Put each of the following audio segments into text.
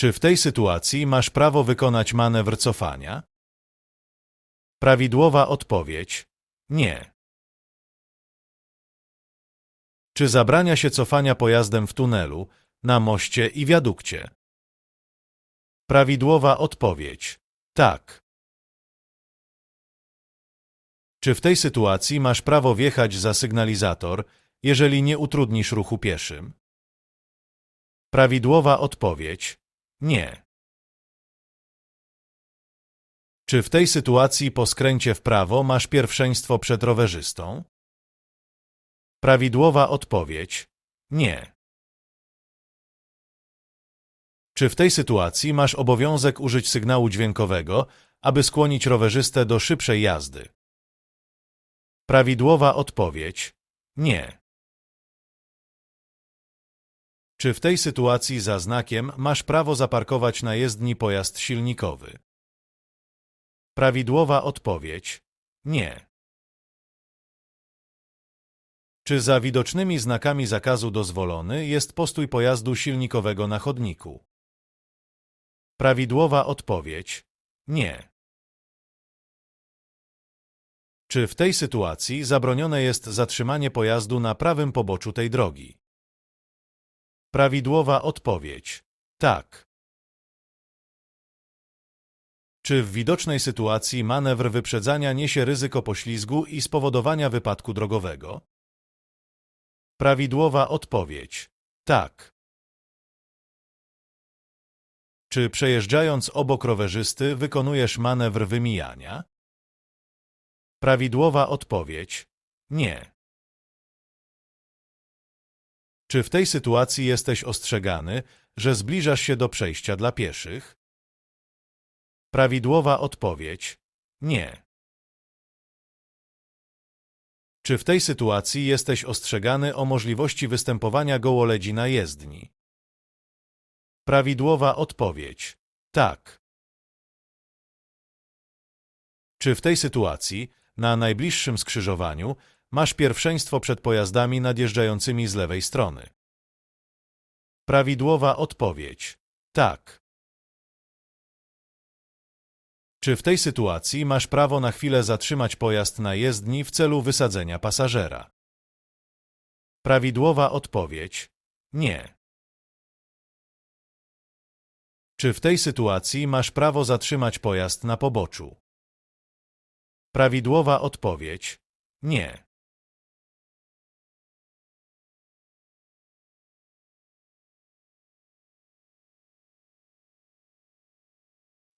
Czy w tej sytuacji masz prawo wykonać manewr cofania? Prawidłowa odpowiedź nie. Czy zabrania się cofania pojazdem w tunelu, na moście i wiadukcie? Prawidłowa odpowiedź tak. Czy w tej sytuacji masz prawo wjechać za sygnalizator, jeżeli nie utrudnisz ruchu pieszym? Prawidłowa odpowiedź nie. Czy w tej sytuacji po skręcie w prawo masz pierwszeństwo przed rowerzystą? Prawidłowa odpowiedź nie. Czy w tej sytuacji masz obowiązek użyć sygnału dźwiękowego, aby skłonić rowerzystę do szybszej jazdy? Prawidłowa odpowiedź nie. Czy w tej sytuacji za znakiem masz prawo zaparkować na jezdni pojazd silnikowy? Prawidłowa odpowiedź nie. Czy za widocznymi znakami zakazu dozwolony jest postój pojazdu silnikowego na chodniku? Prawidłowa odpowiedź nie. Czy w tej sytuacji zabronione jest zatrzymanie pojazdu na prawym poboczu tej drogi? Prawidłowa odpowiedź tak. Czy w widocznej sytuacji manewr wyprzedzania niesie ryzyko poślizgu i spowodowania wypadku drogowego? Prawidłowa odpowiedź tak. Czy przejeżdżając obok rowerzysty wykonujesz manewr wymijania? Prawidłowa odpowiedź nie. Czy w tej sytuacji jesteś ostrzegany, że zbliżasz się do przejścia dla pieszych? Prawidłowa odpowiedź nie. Czy w tej sytuacji jesteś ostrzegany o możliwości występowania gołoledzi na jezdni? Prawidłowa odpowiedź tak. Czy w tej sytuacji, na najbliższym skrzyżowaniu, masz pierwszeństwo przed pojazdami nadjeżdżającymi z lewej strony? Prawidłowa odpowiedź tak. Czy w tej sytuacji masz prawo na chwilę zatrzymać pojazd na jezdni w celu wysadzenia pasażera? Prawidłowa odpowiedź nie. Czy w tej sytuacji masz prawo zatrzymać pojazd na poboczu? Prawidłowa odpowiedź nie.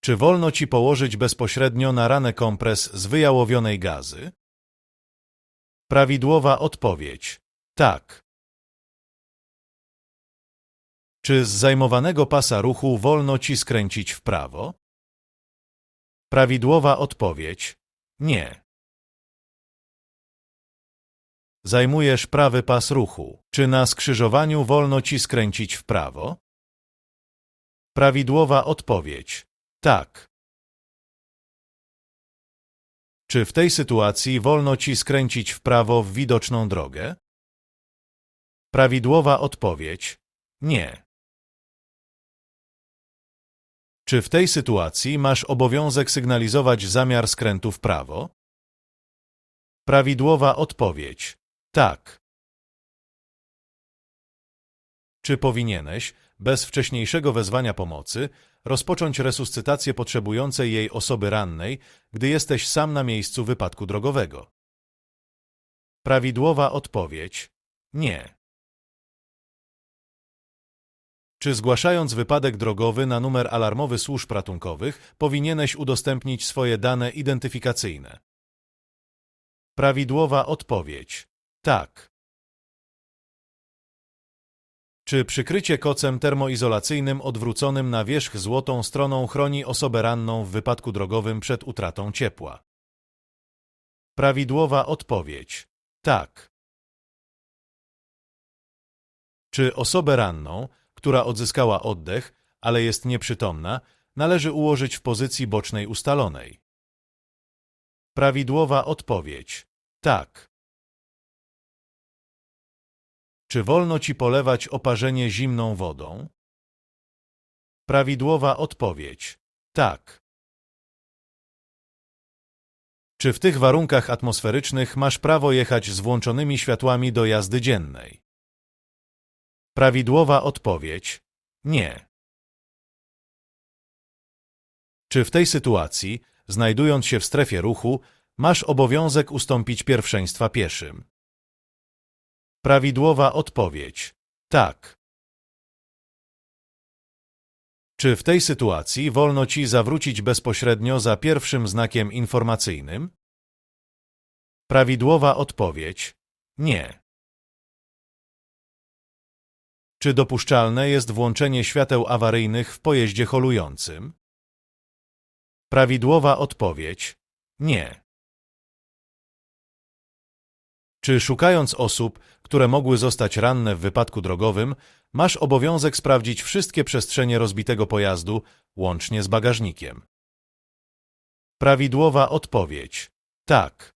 Czy wolno ci położyć bezpośrednio na ranę kompres z wyjałowionej gazy? Prawidłowa odpowiedź tak. Czy z zajmowanego pasa ruchu wolno ci skręcić w prawo? Prawidłowa odpowiedź nie. Zajmujesz prawy pas ruchu. Czy na skrzyżowaniu wolno ci skręcić w prawo? Prawidłowa odpowiedź tak. Czy w tej sytuacji wolno ci skręcić w prawo w widoczną drogę? Prawidłowa odpowiedź nie. Czy w tej sytuacji masz obowiązek sygnalizować zamiar skrętu w prawo? Prawidłowa odpowiedź tak. Czy powinieneś, bez wcześniejszego wezwania pomocy, rozpocząć resuscytację potrzebującej jej osoby rannej, gdy jesteś sam na miejscu wypadku drogowego? Prawidłowa odpowiedź nie. Czy zgłaszając wypadek drogowy na numer alarmowy służb ratunkowych, powinieneś udostępnić swoje dane identyfikacyjne? Prawidłowa odpowiedź tak. Czy przykrycie kocem termoizolacyjnym odwróconym na wierzch złotą stroną chroni osobę ranną w wypadku drogowym przed utratą ciepła? Prawidłowa odpowiedź tak. Czy osobę ranną, która odzyskała oddech, ale jest nieprzytomna, należy ułożyć w pozycji bocznej ustalonej? Prawidłowa odpowiedź tak. Czy wolno ci polewać oparzenie zimną wodą? Prawidłowa odpowiedź. Tak. Czy w tych warunkach atmosferycznych masz prawo jechać z włączonymi światłami do jazdy dziennej? Prawidłowa odpowiedź. Nie. Czy w tej sytuacji, znajdując się w strefie ruchu, masz obowiązek ustąpić pierwszeństwa pieszym? Prawidłowa odpowiedź. Tak. Czy w tej sytuacji wolno ci zawrócić bezpośrednio za pierwszym znakiem informacyjnym? Prawidłowa odpowiedź. Nie. Czy dopuszczalne jest włączenie świateł awaryjnych w pojeździe holującym? Prawidłowa odpowiedź. Nie. Czy szukając osób, które mogły zostać ranne w wypadku drogowym, masz obowiązek sprawdzić wszystkie przestrzenie rozbitego pojazdu, łącznie z bagażnikiem? Prawidłowa odpowiedź. Tak.